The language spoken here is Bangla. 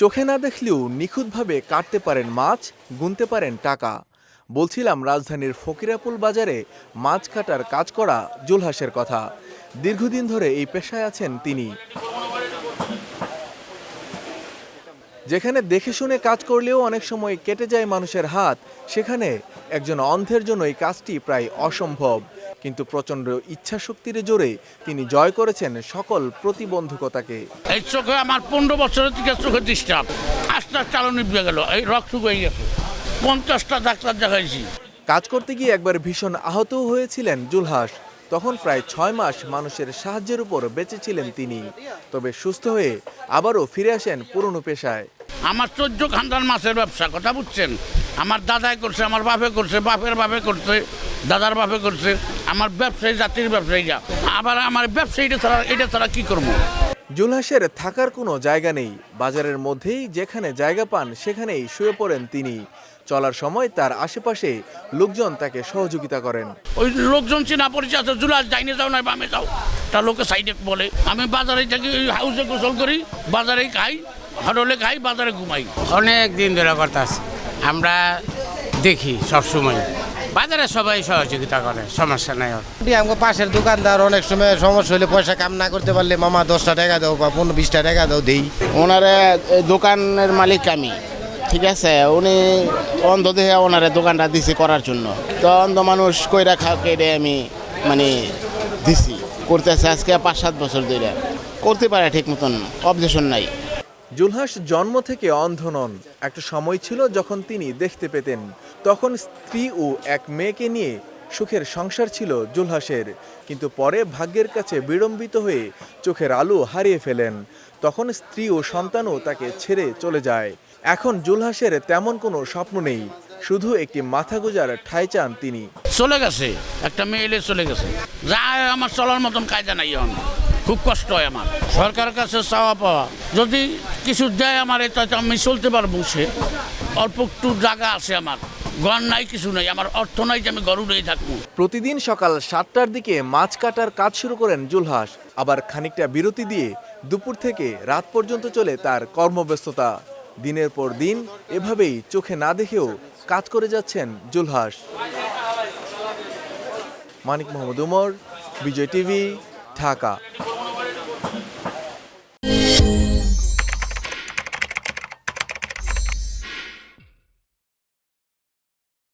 চোখে না দেখলেও নিখুঁতভাবে কাটতে পারেন মাছ, গুনতে পারেন টাকা। বলছিলাম রাজধানীর ফকিরাপুল বাজারে মাছ কাটার কাজ করা জুলহাসের কথা। দীর্ঘদিন ধরে এই পেশায় আছেন তিনি। যেখানে দেখে শুনে কাজ করলেও অনেক সময় কেটে যায় মানুষের হাত, সেখানে একজন অন্ধের জন্য এই কাজটি প্রায় অসম্ভব। কিন্তু প্রচণ্ড ইচ্ছাশক্তির জোরে তিনি জয় করেছেন সকল প্রতিবন্ধকতাকে। এই চোখে আমার পনেরো বছরের থেকে চোখে ডিস্টার্ব আস্তে আলো নিভে গেল এই রক্ত হয়ে গেছে। পঞ্চাশটা ডাক্তার দেখাইছি। কাজ করতে গিয়ে একবার ভীষণ আহতও হয়েছিলেন জুলহাস। তখন প্রায় ছয় মাস মানুষের সাহায্যের উপর বেঁচেছিলেন তিনি। তবে সুস্থ হয়ে আবারও ফিরে আসেন পুরনো পেশায়। আমার চোদ্দ খানদান মাছের ব্যবসা কথা বুঝছেন? আমার দাদাই করছে আমার বাপে করছে বাপের বাপে করছে দাদার বাপে করছে আমার ব্যবসায়ী জাতির ব্যবসায়ীরা। আবার আমার ব্যবসায়ীটা ছাড়া এটা ছাড়া কি করব? জুলহাসের থাকার কোনো জায়গা নেই। বাজারের মধ্যেই যেখানে জায়গা পান সেখানেই শুয়ে পড়েন তিনি। চলার সময় তার আশেপাশে লোকজন তাকে সহযোগিতা করেন। ওই লোকজন চেনা পরিচয় আছে জুলাস ডাইনে যাও না বামে যাও। তা লোকে সাইডে বলে আমি বাজারে থাকি ওই হাউসে গোসল করি বাজারে খাই হরলে খাই বাজারে ঘুমাই। অনেক দিন ধরে করতেছে আমরা দেখি সব সময় বাজারে সবাই সহযোগিতা করে সমস্যা নাই আমাকে পাশের দোকানদার অনেক সময় সমস্যা হলে পয়সা কাম না করতে পারলে মামা দশটা টাকা দাও বা পনেরো বিশটা টাকা দাও দেই। ওনারে দোকানের মালিক আমি ঠিক আছে? উনি অন্ধ দেহে ওনারে দোকানটা দিছি করার জন্য। তো অন্ধ মানুষ কইরা খাও কেটে আমি মানে দিছি। করতেছে আজকে পাঁচ সাত বছর ধরে করতে পারে ঠিক মতন অবজেশন নাই। জুলহাস জন্ম থেকে অন্ধ নন। একটা সময় ছিল যখন তিনি দেখতে পেতেন। তখন স্ত্রী ও এক মেয়েকে নিয়ে সুখের সংসার ছিল জুলহাসের। কিন্তু পরে ভাগ্যের কাছে বিড়ম্বিত হয়ে চোখের আলো হারিয়ে ফেলেন। তখন স্ত্রী ও সন্তানও তাকে ছেড়ে চলে যায়। এখন জুলহাসের তেমন কোনো স্বপ্ন নেই। শুধু একটি মাথা গোজার ঠাঁই চান তিনি। চলে গেছে। একটা মেয়ে চলে গেছে। যা আমার চলার মতন কায়দা নাই খুব কষ্ট হয় আমার। সরকারের কাছে চাওয়া পাওয়া। যদি কিছু দেয় আমার এটা আমি চলতে পারব সে। অল্প একটু জায়গা আছে আমার। ঘর নাই, কিছু নাই। আমার অর্থ নাই যে আমি গরুরেই থাকব। প্রতিদিন সকাল সাতটার দিকে মাছ কাটার কাজ শুরু করেন জুলহাস। আবার খানিকটা বিরতি দিয়ে দুপুর থেকে রাত পর্যন্ত চলে তার কর্মব্যস্ততা। দিনের পর দিন এভাবেই চোখে না দেখেও কাজ করে যাচ্ছেন জুলহাস। মানিক মোহাম্মদ উমর, বিজয় টিভি, ঢাকা।